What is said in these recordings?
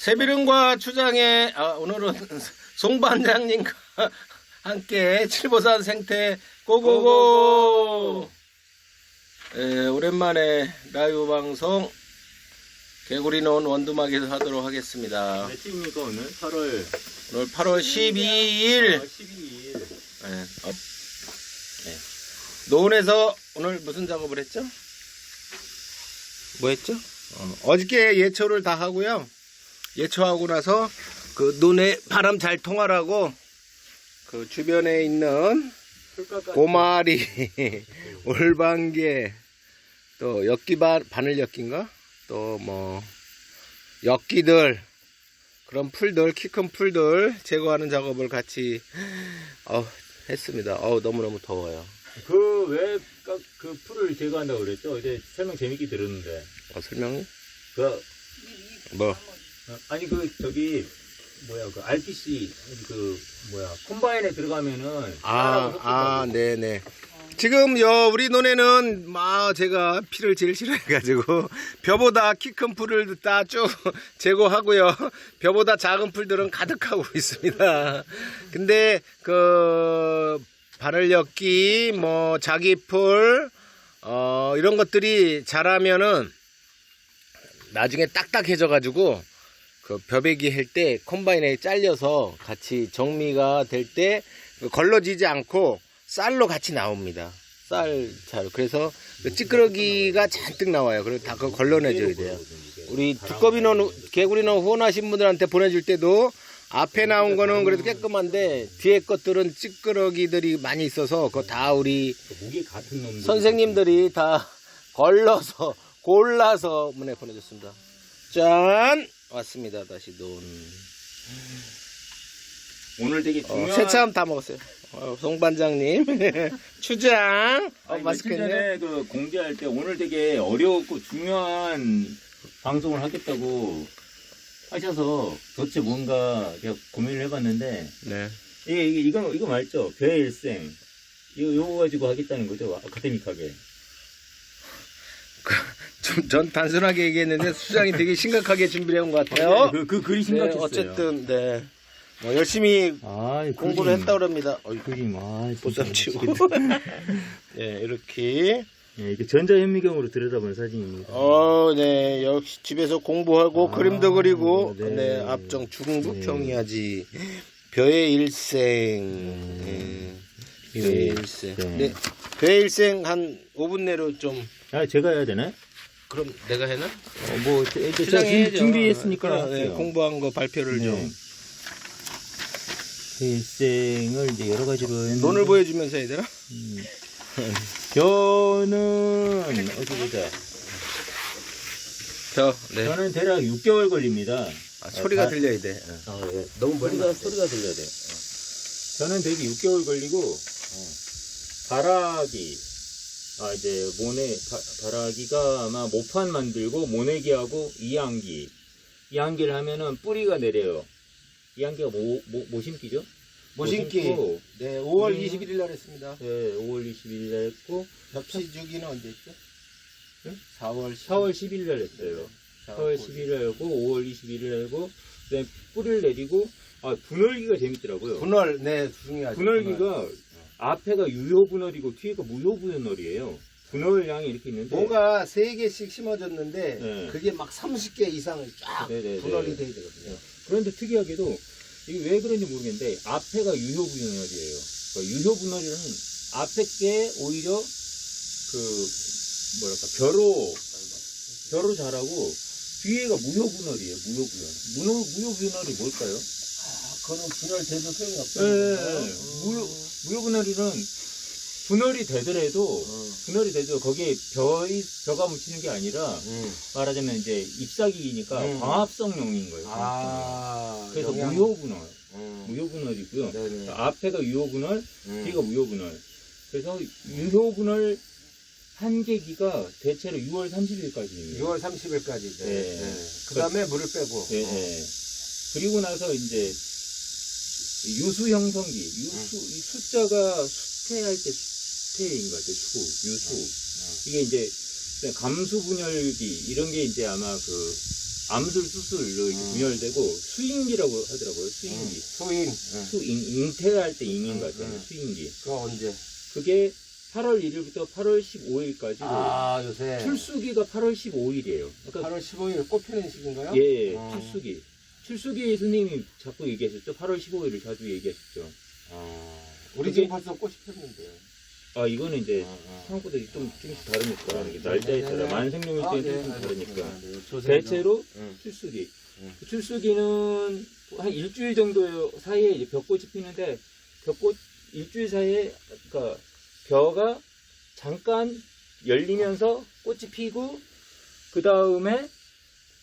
세비름과 추장의 아, 오늘은 송 반장님과 함께 칠보산 생태 고고고. 예, 오랜만에 라이브 방송 개구리 논 원두막에서 하도록 하겠습니다. 며칠입니까 오늘? 8월 오늘 8월 12일 12일. 예, 업. 예. 노원에서 오늘 무슨 작업을 했죠? 뭐 했죠? 어, 저께 예초를 다 하고요. 예초하고 나서 그 논에 바람 잘 통하라고 그 주변에 있는 고마리, 올방개, 또 엽기바 바늘 엽기인가? 또뭐 엽기들 그런 풀들 키 큰 풀들 제거하는 작업을 같이 어, 했습니다. 어 너무너무 더워요. 그 왜 그 풀을 제거한다고 그랬죠? 어제 설명 재밌게 들었는데. 어, 설명이? 그 뭐? 어, 아니 그 저기 뭐야 그 RPC 그 뭐야 콤바인에 들어가면은 아, 아, 네네. 지금 여 우리 논에는 막 제가 피를 제일 싫어해가지고 벼보다 키 큰 풀을 다 쭉 제거하고요. 벼보다 작은 풀들은 가득하고 있습니다. 근데 그 바늘엮기, 뭐 자기 풀, 어 이런 것들이 자라면은 나중에 딱딱해져가지고 그 벼베기 할때 콤바인에 잘려서 같이 정미가 될 때 걸러지지 않고 쌀로 같이 나옵니다. 쌀 잘. 그래서 그 찌끄러기가 잔뜩 나와요. 그리고 다 그거 걸러내줘야 돼요. 우리 두꺼비는 개구리는 후원하신 분들한테 보내줄 때도 앞에 나온 거는 그래도 깨끗한데 뒤에 것들은 찌끄러기들이 많이 있어서 그거 다 우리 선생님들이 다 걸러서 골라서 문에 보내줬습니다. 짠 왔습니다. 다시 논. 오늘 되게 어, 중요한 새참 다 먹었어요. 어, 송 반장님 추장 어, 아니, 며칠 맛있겠네. 전에 그 공지할 때 오늘 되게 어려웠고 중요한 방송을 하겠다고 하셔서 도대체 뭔가 제가 고민을 해봤는데 네. 이게, 이게 이거 이거 맞죠? 배일생 이거 요거 가지고 하겠다는 거죠? 아카데믹하게. 좀, 전 단순하게 얘기했는데 수장이 되게 심각하게 준비해 온 것 같아요. 그, 그 글이 네, 심각했어요. 어쨌든 네. 뭐 열심히 아, 공부를 했다 그럽니다. 어, 그림 아, 보쌈 치고. 네, 이렇게. 예, 이게 전자현미경으로 들여다본 사진입니다. 어, 네. 역시 집에서 공부하고 아, 그림도 그리고 네. 네, 앞정 중국 네. 평이하지. 벼의 일생. 네. 네. 벼의 일생. 네. 네. 벼의 일생 한 5분 내로 좀 아, 제가 해야 되나요? 그럼 내가 해나? 어, 뭐, 제- 제가 준비- 해야죠. 준 비했으니까. 네. 공부한 거 발표를 네. 좀. 일생을 이제 여러 가지로 했는데. 논을 보여주면서 해야 되나? 음. 저는, 어디 보자. 저, 네. 저는 대략 6개월 걸립니다. 아, 소리가 다- 들려야 돼. 아, 예. 너무 소리가, 소리가 들려야 돼요. 어. 저는 되게 6개월 걸리고, 어, 바라기, 아, 이제, 모내, 바, 바라기가 아마 모판 만들고, 모내기하고 이항기. 이항기를 하면은 뿌리가 내려요. 이항기가 뭐, 뭐, 뭐 심기죠? 모신기. 모신고, 네, 5월 음. 21일 날 했습니다. 네, 5월 20일 날 했고, 접시 주기는 언제 했죠? 응? 4월 4월 10일 날 했어요. 4월 10일 날 하고, 5월 21일 날 하고, 그다음에 뿌리를 내리고, 아, 분월기가 재밌더라고요. 분월, 네, 중요하죠. 분월기가 앞에가 유효분월이고 뒤에가 무효분월이에요. 분월량이 이렇게 있는데 뭐가 3개씩 심어졌는데, 네. 그게 막 30개 이상을 쫙 네네네. 분월이 돼야 되거든요. 그런데 특이하게도 이게 왜 그런지 모르겠는데 앞에가 유효분월이에요. 그러니까 유효분월은 앞에 게 오히려 그 뭐랄까 벼로 벼로 자라고 뒤에가 무효분월이에요. 무효분월. 무효 무효분월이 뭘까요? 아, 그거는 분월 돼도 소용이 예, 없어요. 예, 예. 무효 무효분월이는 분월이 되더라도 음. 분월이 돼도 거기에 벼이 벼가 묻히는 게 아니라 음. 말하자면 이제 잎사귀니까 음. 광합성용인 거예요. 아, 그래서 무효분월, 음. 무효분월이고요. 네네. 앞에가 유효분월, 음. 뒤가 무효분월. 그래서 유효분월 한계기가 대체로 6월 30일까지입니다. 6월 30일까지. 네. 네. 네. 그 다음에 물을 빼고. 예, 예. 그리고 나서 이제 유수 형성기, 유수 이 숫자가 수태할 때 수태인 것 같아요. 수, 유수. 이게 이제 감수 분열기 이런 게 이제 아마 그 암술 수술로 음. 분열되고 수인기라고 하더라고요. 수인기. 수인. 응. 수 잉, 잉태할 때 잉인 음, 것 같아요. 음. 수인기. 그거 언제? 그게 8월 1일부터 8월 15일까지 아 요새 출수기가 8월 15일이에요. 그러니까 8월 15일 꽃피는 시기인가요? 예, 어. 출수기. 출수기 선생님이 자꾸 얘기하셨죠. 8월 15일을 자주 얘기하셨죠. 아, 우리 그게- 지금 벌써 꽃이 폈는데. 아, 이거는 이제 어, 어. 생각보다 좀, 다르니까. 이게 네, 날짜에 네, 따라 네. 만생명일 아, 때는 네, 좀 다르니까. 알겠습니다. 네, 조선족. 대체로 응. 출수기. 응. 그 출수기는 한 일주일 정도 사이에 이제 벽꽃이 피는데 벽꽃 일주일 사이에 그러니까 벼가 잠깐 열리면서 꽃이 피고 그 다음에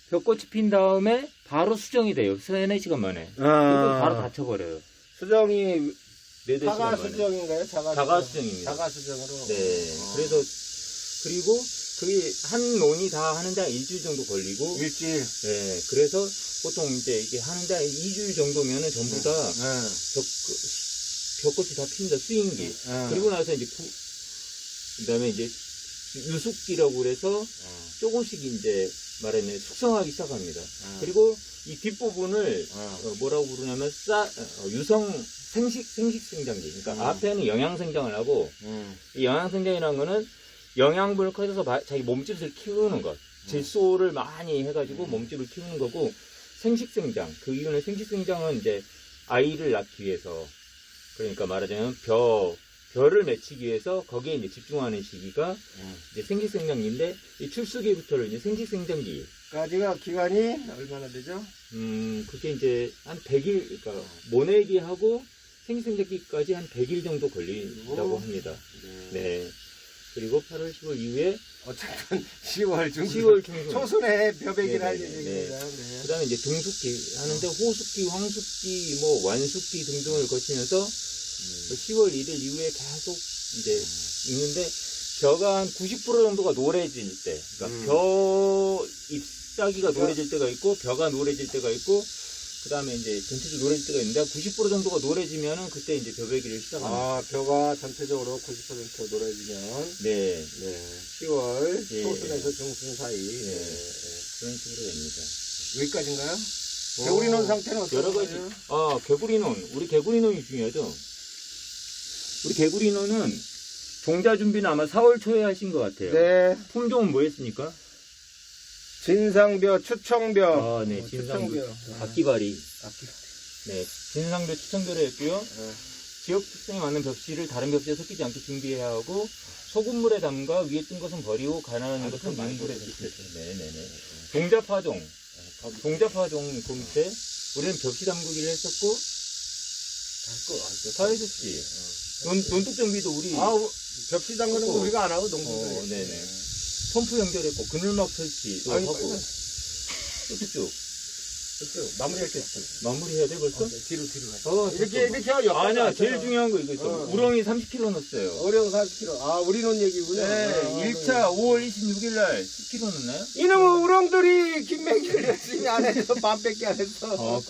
벽꽃이 핀 다음에 바로 수정이 돼요. 세네 시간 만에. 그리고 바로 아, 닫혀버려요. 수정이 네네 시간 자가 만에. 수정인가요? 자가, 자가 수정. 수정입니다. 자가 수정으로. 네. 어. 그래서 그리고 그게 한 논이 다 하는데 한 일주일 정도 걸리고 일주일. 네. 그래서 보통 이제 이게 하는데 한 2주일 정도면은 전부 다 응. 벽, 벽꽃이 다 핀다, 수인기. 응. 그리고 나서 이제 부, 그 다음에 이제 유숙기라고 그래서 응. 조금씩 이제 말하면 숙성하기 시작합니다. 응. 그리고 이 뒷부분을 응. 어, 뭐라고 부르냐면 싸, 어, 유성 생식, 생식 생장기. 그러니까 음. 앞에는 영양 생장을 하고 응. 이 영양 생장이라는 거는 영양분을 커져서 마- 자기 몸집을 키우는 것. 질소를 많이 해가지고 음. 몸집을 키우는 거고 생식생장. 그 이유는 생식생장은 이제 아이를 낳기 위해서 그러니까 말하자면 벼, 벼를 맺히기 위해서 거기에 이제 집중하는 시기가 응. 이제 생식생장기인데 이 출수기부터를 이제 생식생장기. 까지가 기간이 얼마나 되죠? 음, 그게 이제 한 100일, 그러니까 모내기하고 생식생장기까지 한 100일 정도 걸린다고 오. 합니다. 네. 네. 그리고 8월 10월 이후에 어쨌든 10월 중 10월 중순. 초순에 네, 할 네, 예정입니다. 네. 그 다음에 이제 등숙기 하는데 호숙기, 황숙기, 뭐 완숙기 등등을 거치면서 음. 10월 1일 이후에 계속 이제 있는데 벼가 한 90% 정도가 노래질 때, 그러니까 음. 벼 잎사귀가 노래질 때가 있고 벼가 노래질 때가 있고 그 다음에 이제 전체적으로 노래질 때가 있는데 90% 정도가 노래지면은 그때 이제 벼베기를 시작합니다. 아, 벼가 전체적으로 90% 노래지면 네, 네, 10월 예. 초순에서 중순 사이 네. 네. 그런 식으로 됩니다. 여기까지인가요? 어, 개구리 논 상태는 여러 가지. 거예요? 아, 개구리 논. 우리 개구리 논이 중요하죠. 우리 개구리 논은 종자 준비는 아마 4월 초에 하신 것 같아요. 네, 품종은 뭐였습니까? 진상벼, 추청벼, 아, 네, 어. 악기발이. 악기. 네, 진상도 추천도로 했고요. 네. 지역 특성에 맞는 벽지를 다른 벽지에 섞이지 않게 준비해야 하고 소금물에 담가 위에 뜬 것은 버리고 가난한 아, 것은 민물에. 네네네. 동자파종. 동자파종 그 밑에 우리는 벽지 담그기를 했었고 다 했었지. 논, 논둑 정비도 우리 아, 우- 벽지 담그는 거 어. 우리가 안 하고 농부들이. 어, 네네. 펌프 연결했고 그늘막 설치도 아니, 하고 빨리. 쭉쭉 그렇죠. 마무리할 때 있어. 마무리해야 돼 벌써? 어, 네, 뒤로 뒤로 가. 어, 이렇게. 이렇게 하면 옆으로 아니야. 제일 중요한 거 이거 있어 어. 우렁이 30kg 넣었어요 어려운 40kg. 아, 우리 논 얘기군요. 네 아, 1차 5월 26일 날 10kg 넣나요? 이놈의 우렁돌이 김맹길 열심히 안 해서 반밖에 안 했어. 어.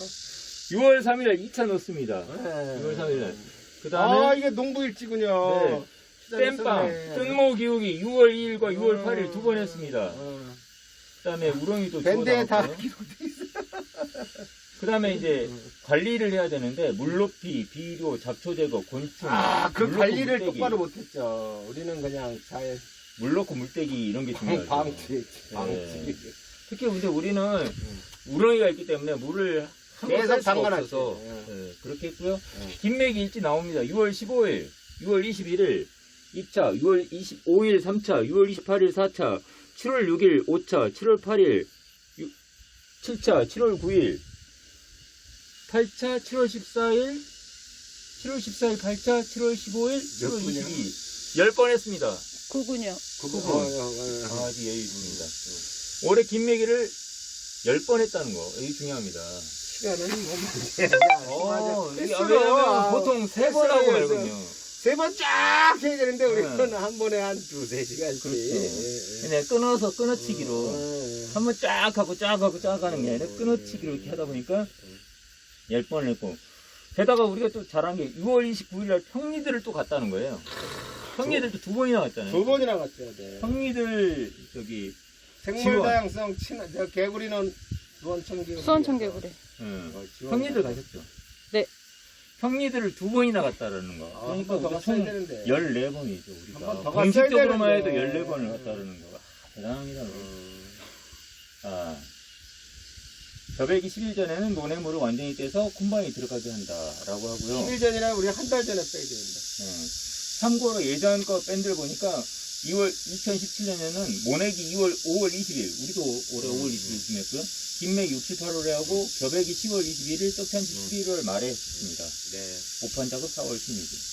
6월 3일 날 2차 넣습니다 네. 6월 3일 날 그 아, 다음에 이게 농부 일지군요. 네. 땜빵 뜬모 기우기 6월 2일과 6월 8일 두 번 했습니다 그 다음에 우렁이도 밴드에 다 기록돼 있어. 그 다음에 이제 관리를 해야 되는데 물높이, 비료, 잡초 제거, 곤충 아, 그물 관리를 물떼기, 똑바로 못했죠. 우리는 그냥 잘 물 넣고 물떼기 이런 게 중요하죠 방치, 방치. 특히 근데 우리는 우렁이가 있기 때문에 물을 계속 담가놨지. 없어서 예. 네, 그렇게 했고요. 예. 김맥이 일찍 나옵니다. 6월 15일, 6월 21일 2차, 6월 25일 3차, 6월 28일 4차, 7월 6일 5차, 7월 8일 7차, 7월 9일 8차, 7월 14일 7월 14일 8차, 7월 15일, 7월 몇 분이야? 22일 10번 했습니다. 그군요. 그거 그거. 어, 어, 어. 아주 예의 있습니다. 올해 김매기를 10번 했다는 거, 이게 중요합니다. 시간은 뭐 어, 맞아. 이게 횟수로, 왜냐면 아, 보통 세 번 하고 말거든요. 세번 쫙 해야 되는데 우리는 네. 한 번에 한 두세 시간씩. 그렇죠. 예, 예. 그냥 끊어서 끊어치기로 예. 한번 쫙 하고 쫙 하고 쫙 하는 게 아니라 끊어치기로 이렇게 하다 보니까 10번을 했고 게다가 우리가 또 잘한 게 6월 29일 날 평리들을 또 갔다는 거예요. 평리들도 두 번이나 갔잖아요. 두 번이나 갔어야 돼. 평리들 저기 생물 지원. 다양성 친, 저 개구리는 수원청개. 수원청개구리. 응. 어, 지원- 형리들 가셨죠? 네. 형리들을 두 번이나 갔다라는 거. 아, 그러니까 한번더 우리 갔어야 총 되는데. 14번이죠, 한번 우리가. 더 공식적으로만 갔어야 해도 되는데. 14번을 갔다라는 거. 아, 대단합니다. 우리. 음. 아. 벼베기 10일 전에는 논해물을 완전히 떼서 콤바인에 들어가게 한다라고 하고요. 10일 전이나 우리 한 달 전에 빼야 된다. 네. 참고로 예전 거 밴드를 보니까 2월 2017년에는 모내기 2월 5월 20일 우리도 올해 5월 20일쯤 했고요. 김맥 6, 7, 8월에 하고 벼베기 10월 21일 떡편지 11월 말에 했습니다. 네. 오판 작업 4월 16일.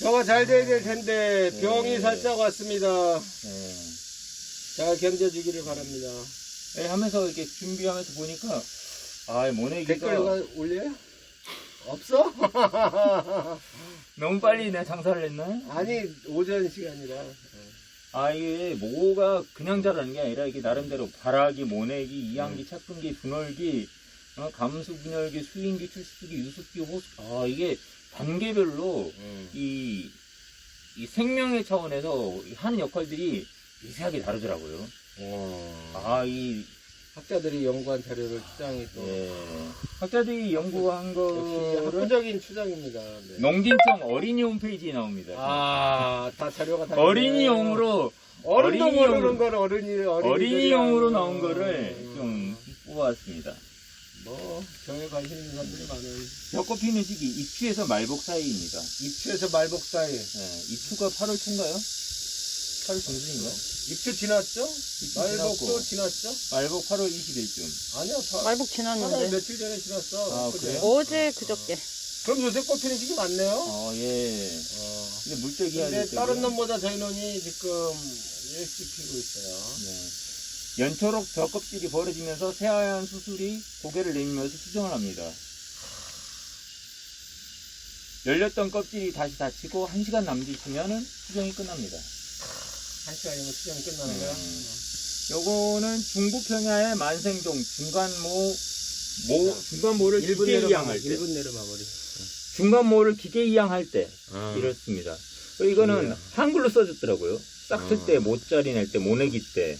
벼가 잘 돼야 될 텐데 네. 병이 살짝 왔습니다. 네. 잘 견뎌주기를 바랍니다. 네, 하면서 이렇게 준비하면서 보니까 아, 이 모내기가 댓글 누가 올려요? 없어? 너무 빨리 내 장사를 했나요? 아니 오전 시간이라. 아, 이게 모가 그냥 자라는 게 아니라 이게 나름대로 발아기, 모내기, 이항기, 착근기, 분월기, 어, 감수, 분열기, 수인기, 출수기, 유수기, 호수, 아, 이게 단계별로 이, 이 생명의 차원에서 하는 역할들이 미세하게 다르더라고요. 아, 이, 학자들이 연구한 자료를 추장이 또 예. 학자들이 연구한 역시 거를 학구적인 추장입니다. 네. 농진청 어린이 홈페이지에 나옵니다. 아, 다 자료가 다 어린이용으로 어른도 어린이용- 모르는 걸 어른이 어린이용으로 나온 거를 음. 좀 뽑아왔습니다. 뭐 병에 관심 있는 사람들이 많은 벚꽃 피는 시기 입추에서 말복 사이입니다. 입추에서 말복 사이 네, 입추가 8월 초인가요? 8월 중순인가? 입추 지났죠? 입추 말복도 지났고. 지났죠? 말복 8월 20일쯤. 아니요, 다 말복 하나 지났는데. 며칠 전에 지났어. 아? 그래요? 어제 그저께. 그럼 요새 꽃 피는 시기 많네요. 어, 예. 어. 근데 물때기 근데 될 다른. 놈보다 저희 논이 지금 일찍 피고 있어요. 네. 연초록 벼껍질이 벌어지면서 새하얀 수술이 고개를 내밀면서 수정을 합니다. 열렸던 껍질이 다시 닫히고 1시간 남짓이면 수정이 끝납니다. 한 시간이면 수정이 끝나는 거야. 음. 요거는 중부 평야의 만생종 중간모 모 중간모를 기계 이양할 때 1분 내려 마무리. 중간모를 기계 이양할 때 아. 이렇습니다. 이거는 좋네요. 한글로 써줬더라고요. 싹틀 아. 때, 모짜리 낼 때, 모내기 때,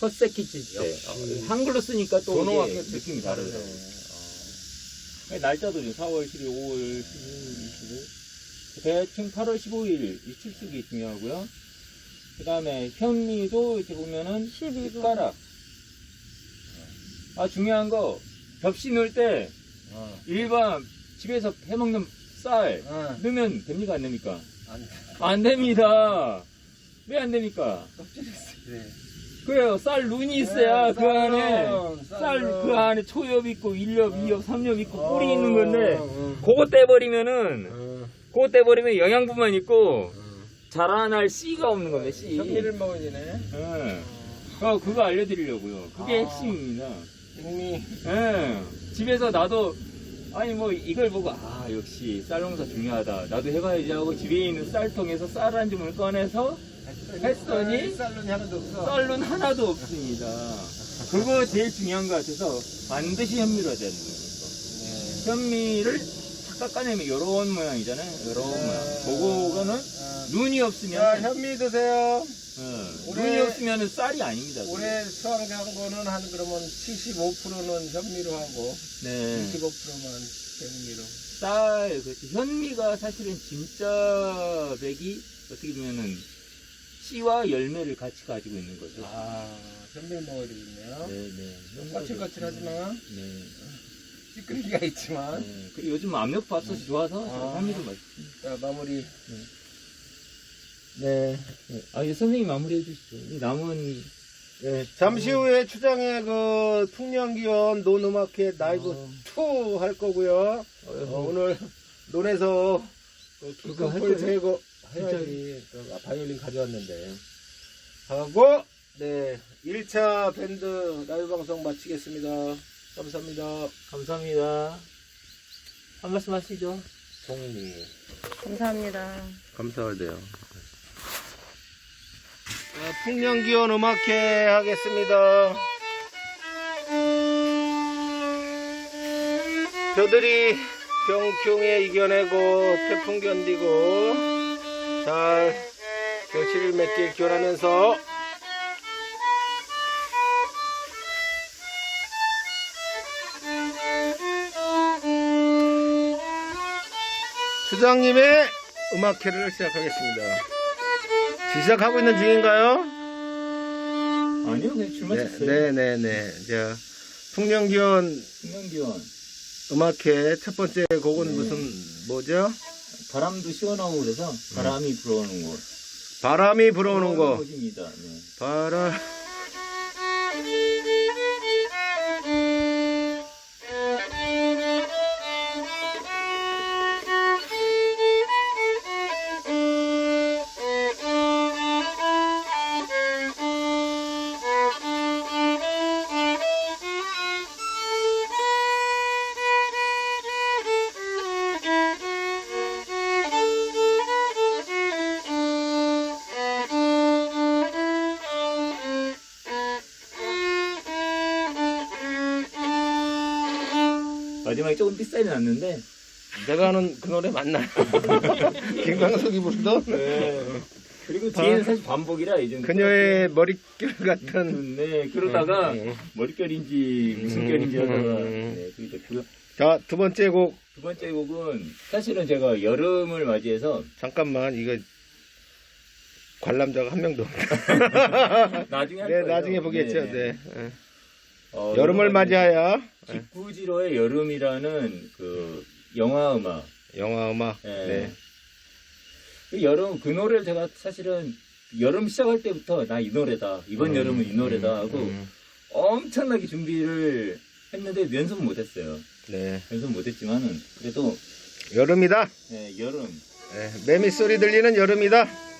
헛새끼 칠 때. 역시. 어, 한글로 쓰니까 또 도노학교 이게 느낌이 다르더라고요. 어. 날짜도 4월 12일, 5월 12일, 25일. 대충 8월 15일 이 출석이 중요하고요. 그 다음에 현미도 이렇게 보면은 12분. 숟가락. 아 중요한 거 접시 넣을 때 어. 일반 집에서 해먹는 쌀 어. 넣으면 됩니까 안 됩니까? 안 안 됩니다. 왜 안 됩니까? 네. 그래요. 쌀 눈이 있어야 네, 그 안에 쌀은, 쌀 쌀은. 그 안에 초엽 있고 일엽, 어. 이엽, 삼엽 있고 어, 꿀이 있는 건데 어, 그거 떼버리면은 어, 그거 떼버리면 영양분만 있고 어. 자라날 씨가 없는 겁니다. 씨. 현미를 먹어야 되네. 예. 어, 그거 알려드리려고요. 그게 아. 핵심입니다. 현미. 예. 집에서 나도 아니 뭐 이걸 보고 아 역시 쌀 농사 중요하다. 나도 해봐야지 하고 집에 있는 쌀통에서 쌀 한 줌을 꺼내서 했더니 쌀론이 하나도 없어. 쌀은 하나도 없습니다. 그거 제일 중요한 것 같아서 반드시 현미로 해야 되는 거예요. 네. 현미를 착 깎아내면 이런 모양이잖아요. 네. 모양. 그거는 어. 눈이 자, 없으면 현미 드세요. 어, 올해- 눈이 없으면 쌀이 아닙니다. 올해 수확한 거는 한 그러면 75%는 현미로 하고 네. 25%만 현미로. 쌀, 그렇지. 현미가 사실은 진짜 백이 어떻게 보면은 씨와 열매를 같이 가지고 있는 거죠. 아, 현미 먹어야 되겠네요. 네, 네. 너무 거칠거칠하지만 네. 찌끄리기가 있지만. 네. 그리고 요즘 압력밥솥이 좋아서 아. 현미도 맛있습니다. 자, 마무리. 네. 아, 이제 선생님 마무리해 주시죠. 이 남은 네, 잠시 후에 추장의 그 풍년기원 논음악회 라이브 어. 2할 거고요. 어, 오늘 논에서 그 그거 할 기꺼풀 거예요? 제거 해야지. 그 바이올린 가져왔는데. 하고, 네. 1차 밴드 라이브 방송 마치겠습니다. 감사합니다. 감사합니다. 한 말씀 하시죠. 송이. 감사합니다. 감사할 돼요. 풍년기원 음악회 하겠습니다. 저들이 병풍에 이겨내고 태풍 견디고 잘 결실을 맺길 기원하면서 추장님의 음악회를 시작하겠습니다. 시작하고 있는 중인가요? 아니요, 그냥 줄 네, 맞췄어요. 네, 네, 네. 자, 풍년기원 숙명기원. 음악회 첫 번째 곡은 네. 무슨 뭐죠? 바람도 시원하고 그래서 바람이 불어오는 곳. 바람이 불어오는 곳. 곳입니다. 네. 바람. 마지막에 조금 삐싸이 났는데 내가 아는 그 노래 맞나요? 김광석이 부르던 그리고 뒤에는 사실 반복이라 이제 그녀의 머릿결 같은. 네 그러다가 음, 음. 머릿결인지 무슨 결인지 음, 하다가 음. 네, 그게 됐고요. 자, 두 번째 곡. 두 번째 곡은 사실은 제가 여름을 맞이해서 잠깐만, 이거 관람자가 한 명도 없다. 나중에 할 네, 거예요. 나중에 보겠죠. 네, 네. 어, 여름을 맞이하여 직구지로의 여름이라는 그 영화 음악. 영화 음악. 네. 네. 그 여름 그 노래를 제가 사실은 여름 시작할 때부터 나 이 노래다. 이번 음, 여름은 이 노래다 하고 음, 엄청나게 준비를 했는데 연습 못했어요. 네. 연습 못했지만은 그래도 여름이다. 네, 여름 네. 매미 소리 들리는 여름이다.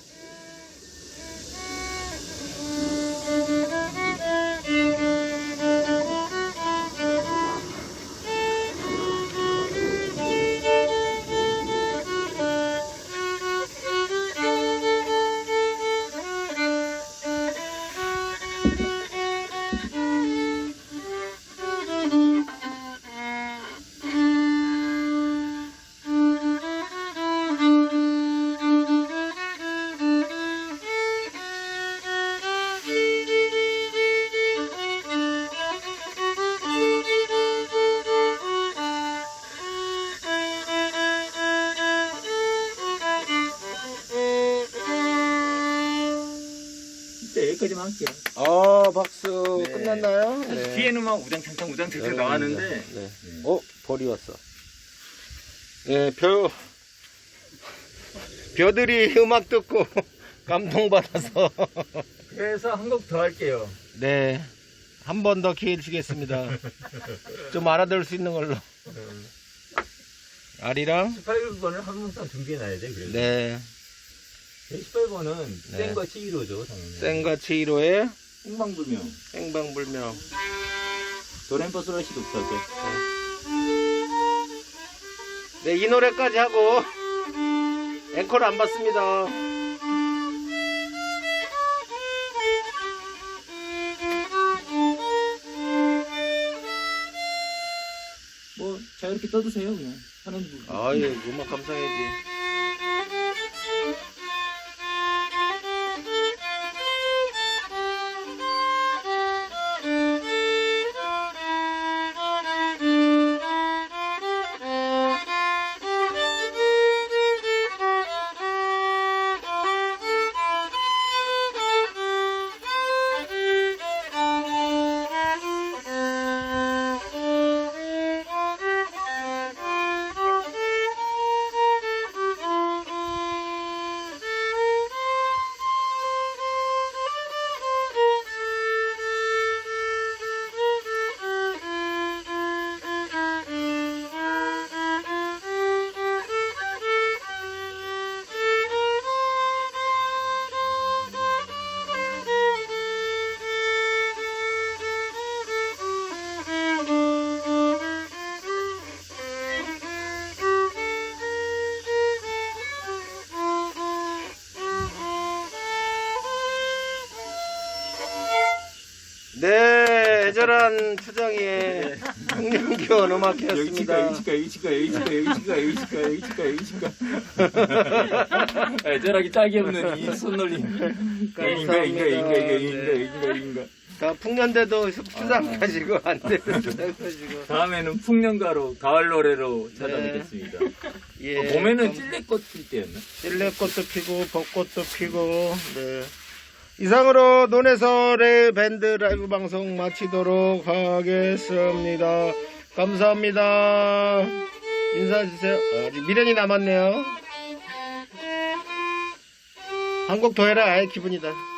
막 우당탕탕 우당탕탕. 나왔는데 네. 어, 벌이 왔어. 네, 벼 벼들이 음악 듣고 감동받아서 그래서 한 곡 더 할게요. 네. 한 번 더 기회 주겠습니다. 좀 알아들을 수 있는 걸로. 아리랑? 18번을 한 번만 준비해놔야 돼. 그래서 네. 18번은 네. 센과 치이로죠, 당연히. 생과 치이로의 행방불명. 행방불명. 도렌퍼스러시 독서죠. 네, 이 노래까지 하고 앵콜 안 받습니다. 뭐 자유롭게 떠드세요, 그냥. 하는 분. 아유, 음악 감상해야지. 네, 애절한 추정이의 흥룡기원 음악회였습니다. 여기 치과, 여기 치과, 여기 치과, 여기 치과, 여기 치과, 여기 치과, 여기 치과. 애절하게 짝이 없는 이 손놀림. 인가, 인가, 인가, 인가, 인가, 인가, 인가, 인가. 자, 풍년대도 수상 가지고 안 돼도 수상 가지고. 다음에는 풍년가로 가을 노래로 찾아뵙겠습니다. 예. 어, 봄에는 찔레꽃 필 때였나? 찔레꽃도 피고 벚꽃도 피고 네. 이상으로 논에서의 밴드 라이브 방송 마치도록 하겠습니다. 감사합니다. 인사해 주세요. 아직 미련이 남았네요. 한곡 더 해라. 아이 기분이다.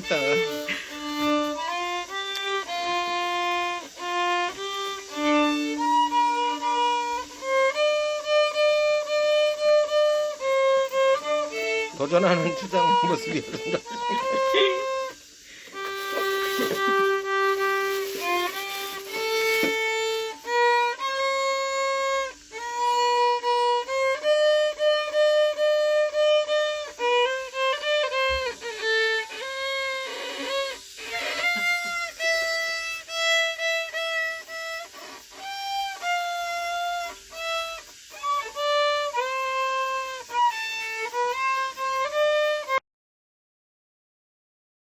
되겠다. 도전하는 추장 모습이었습니다.